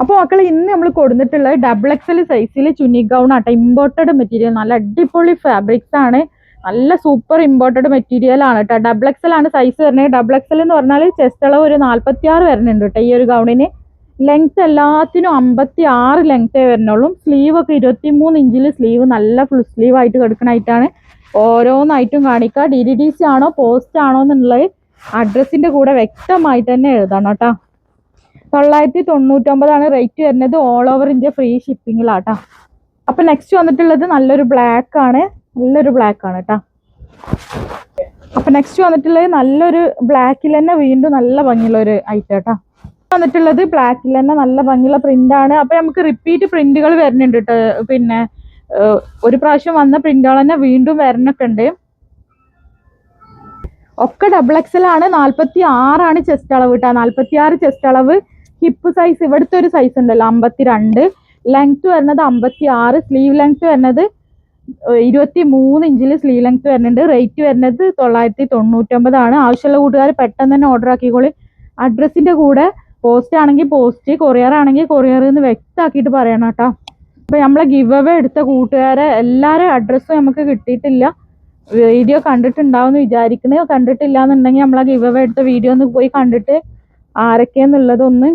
അപ്പോൾ മക്കളെ ഇന്ന് നമ്മൾ കൊടുത്തിട്ടുള്ളത് ഡബിൾ എക്സൽ സൈസിൽ ചുന്നി ഗൗൺ ആട്ടോ. ഇമ്പോർട്ടഡ് മെറ്റീരിയൽ നല്ല അടിപൊളി ഫാബ്രിക്സ് ആണ്. നല്ല സൂപ്പർ ഇമ്പോർട്ടഡ് മെറ്റീരിയൽ ആണ് കേട്ടോ ഡബിൾ എക്സൽ ആണ് സൈസ് വരുന്നത്. ഡബിൾ എക്സൽ എന്ന് പറഞ്ഞാൽ ചെസ്റ്റ് അളവ് ഒരു നാല്പത്തി ആറ് വരുന്നുണ്ട് കേട്ടോ ഈ ഒരു ഗൗണിന്. ലെങ്ത് എല്ലാത്തിനും അമ്പത്തി ആറ് ലെങ്ത്തേ വരുന്നുള്ളൂ. സ്ലീവ് ഒക്കെ ഇരുപത്തി മൂന്ന് ഇഞ്ചിൽ സ്ലീവ് നല്ല ഫുൾ സ്ലീവ് ആയിട്ട് കിടക്കണായിട്ടാണ് ഓരോന്നായിട്ടും കാണിക്കുക ഡി ഡി ഡി സി ആണോ പോസ്റ്റ് ആണോ എന്നുള്ളത് അഡ്രസ്സിന്റെ കൂടെ വ്യക്തമായി തന്നെ എഴുതണം കേട്ടോ തൊള്ളായിരത്തി തൊണ്ണൂറ്റൊമ്പതാണ് റേറ്റ് വരുന്നത് ഓൾ ഓവർ ഇന്ത്യ ഫ്രീ ഷിപ്പിങ്ങിലാട്ടോ അപ്പൊ നെക്സ്റ്റ് വന്നിട്ടുള്ളത് നല്ലൊരു ബ്ലാക്ക് ആണ്. നല്ലൊരു ബ്ലാക്ക് ആണ് കേട്ടോ അപ്പൊ നെക്സ്റ്റ് വന്നിട്ടുള്ളത് നല്ലൊരു ബ്ലാക്കിൽ തന്നെ വീണ്ടും നല്ല ഭംഗിയുള്ള ഒരു ഐറ്റം കേട്ടോ വന്നിട്ടുള്ളത് ബ്ലാക്കിൽ തന്നെ നല്ല ഭംഗിയുള്ള പ്രിന്റ് ആണ്. അപ്പൊ നമുക്ക് റിപ്പീറ്റ് പ്രിന്റുകൾ വരുന്നുണ്ട് കേട്ടോ പിന്നെ ഒരു പ്രാവശ്യം വന്ന പ്രിന്റുകൾ തന്നെ വീണ്ടും വരണൊക്കെ ഉണ്ട്. ഒക്കെ ഡബിൾ എക്സൽ ആണ്. നാല്പത്തി ആറാണ് ചെസ്റ്റ് അളവ് കേട്ടോ നാല്പത്തി ആറ് ചെസ്റ്റ് അളവ് ഹിപ്പ് സൈസ് ഇവിടുത്തെ ഒരു സൈസ് ഉണ്ടല്ലോ അമ്പത്തി രണ്ട് ലെങ്ത് വരുന്നത് അമ്പത്തി ആറ് സ്ലീവ് ലെങ്ത് വരുന്നത് ഇരുപത്തി മൂന്ന് ഇഞ്ചിൽ സ്ലീവ് ലെങ്ത് വരുന്നുണ്ട്. റേറ്റ് വരുന്നത് തൊള്ളായിരത്തി തൊണ്ണൂറ്റൊമ്പതാണ് ആവശ്യമുള്ള കൂട്ടുകാർ പെട്ടെന്ന് തന്നെ ഓർഡർ ആക്കിക്കോളി. അഡ്രസ്സിന്റെ കൂടെ പോസ്റ്റ് ആണെങ്കിൽ പോസ്റ്റ് കൊറിയർ ആണെങ്കിൽ കൊറിയർ എന്ന് വ്യക്തമാക്കിയിട്ട് പറയണം കേട്ടോ. അപ്പൊ നമ്മളെ ഗിവ് അവേ എടുത്ത കൂട്ടുകാരെ എല്ലാവരും അഡ്രസ്സും നമുക്ക് കിട്ടിയിട്ടില്ല. വീഡിയോ കണ്ടിട്ടുണ്ടാവും വിചാരിക്കുന്നത് കണ്ടിട്ടില്ല എന്നുണ്ടെങ്കിൽ നമ്മളെ ഗിവ് അവേ എടുത്ത വീഡിയോ ഒന്ന് പോയി കണ്ടിട്ട് ആരൊക്കെയാന്നുള്ളതൊന്ന്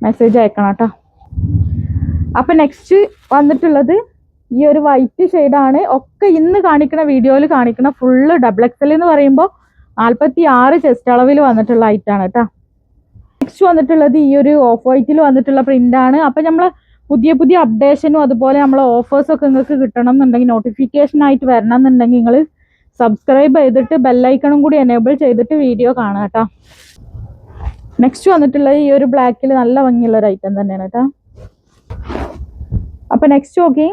മെസ്സേജ് അയക്കണം കേട്ടോ അപ്പൊ നെക്സ്റ്റ് വന്നിട്ടുള്ളത് ഈ ഒരു വൈറ്റ് ഷെയ്ഡാണ് ഒക്കെ ഇന്ന് കാണിക്കുന്ന വീഡിയോയിൽ കാണിക്കുന്ന ഫുള്ള് ഡബിൾ എക്സൽ എന്ന് പറയുമ്പോൾ നാൽപ്പത്തി ആറ് ചെസ്റ്റ് അളവിൽ വന്നിട്ടുള്ള ഐറ്റാണ് കേട്ടോ നെക്സ്റ്റ് വന്നിട്ടുള്ളത് ഈ ഒരു ഓഫ് വൈറ്റിൽ വന്നിട്ടുള്ള പ്രിന്റ് ആണ്. അപ്പൊ നമ്മൾ പുതിയ പുതിയ അപ്ഡേഷനും അതുപോലെ നമ്മളെ ഓഫേഴ്സ് ഒക്കെ നിങ്ങൾക്ക് കിട്ടണം എന്നുണ്ടെങ്കിൽ നോട്ടിഫിക്കേഷൻ ആയിട്ട് വരണം എന്നുണ്ടെങ്കിൽ നിങ്ങൾ സബ്സ്ക്രൈബ് ചെയ്തിട്ട് ബെല്ലൈക്കണും കൂടി എനേബിൾ ചെയ്തിട്ട് വീഡിയോ കാണുക കേട്ടോ നെക്സ്റ്റ് വന്നിട്ടുള്ള ഈ ഒരു ബ്ലാക്കിൽ നല്ല ഭംഗിയുള്ള ഒരു ഐറ്റം തന്നെയാണ് കേട്ടോ. അപ്പൊ നെക്സ്റ്റ് നോക്കി.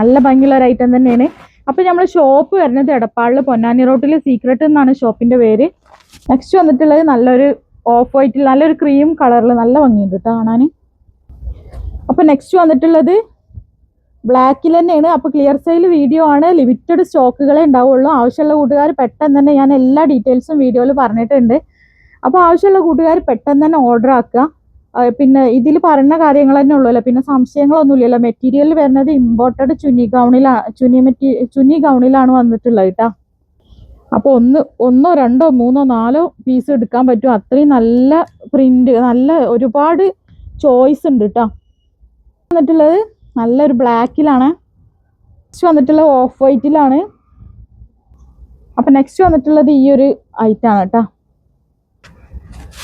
നല്ല ഭംഗിയുള്ള ഒരു ഐറ്റം തന്നെയാണ്. അപ്പൊ നമ്മൾ ഷോപ്പ് വരുന്നത് എടപ്പാളിൽ പൊന്നാനി റോട്ടിൽ സീക്രട്ട് എന്നാണ് ഷോപ്പിന്റെ പേര്. നെക്സ്റ്റ് വന്നിട്ടുള്ളത് നല്ലൊരു ഓഫ് വൈറ്റിൽ നല്ലൊരു ക്രീം കളറിൽ നല്ല ഭംഗിയുണ്ട് കേട്ടോ കാണാൻ അപ്പൊ നെക്സ്റ്റ് വന്നിട്ടുള്ളത് ബ്ലാക്കിൽ തന്നെയാണ്. അപ്പൊ ക്ലിയർ സെയിൽ വീഡിയോ ആണ്. ലിമിറ്റഡ് സ്റ്റോക്കുകളെ ഉണ്ടാവുള്ളൂ. ആവശ്യമുള്ള കൂട്ടുകാർ പെട്ടെന്ന് തന്നെ ഞാൻ എല്ലാ ഡീറ്റെയിൽസും വീഡിയോയിൽ പറഞ്ഞിട്ടുണ്ട്. അപ്പോൾ ആവശ്യമുള്ള കൂട്ടുകാർ പെട്ടെന്ന് തന്നെ ഓർഡർ ആക്കുക. പിന്നെ ഇതിൽ പറയുന്ന കാര്യങ്ങൾ തന്നെ ഉള്ളൂല്ലോ. പിന്നെ സംശയങ്ങളൊന്നും ഇല്ലല്ലോ മെറ്റീരിയൽ വരുന്നത് ഇമ്പോർട്ടഡ് ചുനി ഗൗണിലാണ് ചുനി മെറ്റീ ചുനി ഗൗണിലാണ് വന്നിട്ടുള്ളത് കേട്ടോ. അപ്പോൾ ഒന്ന് ഒന്നോ രണ്ടോ മൂന്നോ നാലോ പീസ് എടുക്കാൻ പറ്റും. അത്രയും നല്ല പ്രിന്റ് നല്ല ഒരുപാട് ചോയ്സ് ഉണ്ട് കേട്ടോ. വന്നിട്ടുള്ളത് നല്ലൊരു ബ്ലാക്കിലാണ് നെക്സ്റ്റ് വന്നിട്ടുള്ളത് ഓഫ് വൈറ്റിലാണ് അപ്പം നെക്സ്റ്റ് വന്നിട്ടുള്ളത് ഈ ഒരു ഐറ്റാണ് കേട്ടോ.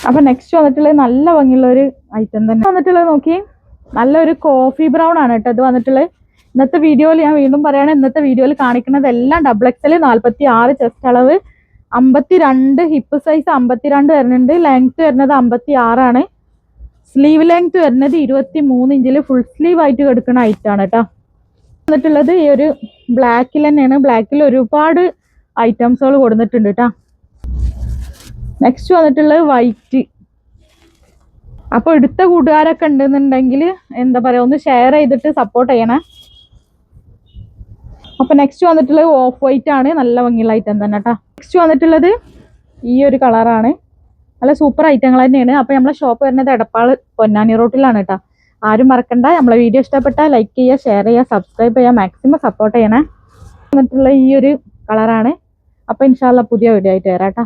അപ്പൊ നെക്സ്റ്റ് വന്നിട്ടുള്ളത് നല്ല ഭംഗിയുള്ള ഒരു ഐറ്റം തന്നെ. വന്നിട്ടുള്ളത് നോക്കി. നല്ലൊരു കോഫി ബ്രൗൺ ആണ് കേട്ടോ ഇത് വന്നിട്ടുള്ളത്. ഇന്നത്തെ വീഡിയോയിൽ ഞാൻ വീണ്ടും പറയാണ് ഇന്നത്തെ വീഡിയോയിൽ കാണിക്കുന്നത് എല്ലാം ഡബിൾ എക്സൽ നാല്പത്തി ആറ് ചെസ്റ്റ് അളവ് അമ്പത്തി രണ്ട് ഹിപ്പ് സൈസ് അമ്പത്തിരണ്ട് വരുന്നുണ്ട് ലെങ്ത് വരുന്നത് അമ്പത്തി ആറാണ് സ്ലീവ് ലെങ്ത് വരുന്നത് ഇരുപത്തി മൂന്ന് ഇഞ്ചിൽ ഫുൾ സ്ലീവ് ആയിട്ട് കിടക്കുന്ന ഐറ്റാണ് കേട്ടോ. വന്നിട്ടുള്ളത് ഈ ഒരു ബ്ലാക്കിൽ തന്നെയാണ്. ബ്ലാക്കിൽ ഒരുപാട് ഐറ്റംസുകൾ കൊടുത്തിട്ടുണ്ട് കേട്ടോ. നെക്സ്റ്റ് വന്നിട്ടുള്ളത് വൈറ്റ് അപ്പോൾ എടുത്ത കൂട്ടുകാരൊക്കെ ഉണ്ടെന്നുണ്ടെങ്കിൽ എന്താ പറയാ ഒന്ന് ഷെയർ ചെയ്തിട്ട് സപ്പോർട്ട് ചെയ്യണേ. അപ്പോൾ നെക്സ്റ്റ് വന്നിട്ടുള്ളത് ഓഫ് വൈറ്റ് ആണ്. നല്ല ഭംഗിയുള്ള ഐറ്റം തന്നെ കേട്ടോ നെക്സ്റ്റ് വന്നിട്ടുള്ളത് ഈ ഒരു കളറാണ് നല്ല സൂപ്പർ ഐറ്റങ്ങൾ തന്നെയാണ്. അപ്പോൾ നമ്മളെ ഷോപ്പ് വരുന്നത് എടപ്പാൾ പൊന്നാനി റോട്ടിലാണ് കേട്ടോ ആരും മറക്കണ്ട. നമ്മളെ വീഡിയോ ഇഷ്ടപ്പെട്ടാൽ ലൈക്ക് ചെയ്യുക ഷെയർ ചെയ്യുക സബ്സ്ക്രൈബ് ചെയ്യുക മാക്സിമം സപ്പോർട്ട് ചെയ്യണേ. വന്നിട്ടുള്ള ഈ ഒരു കളറാണ് അപ്പൊ ഇൻഷാല്ല പുതിയ വീഡിയോ ആയിട്ട് വരാം കേട്ടോ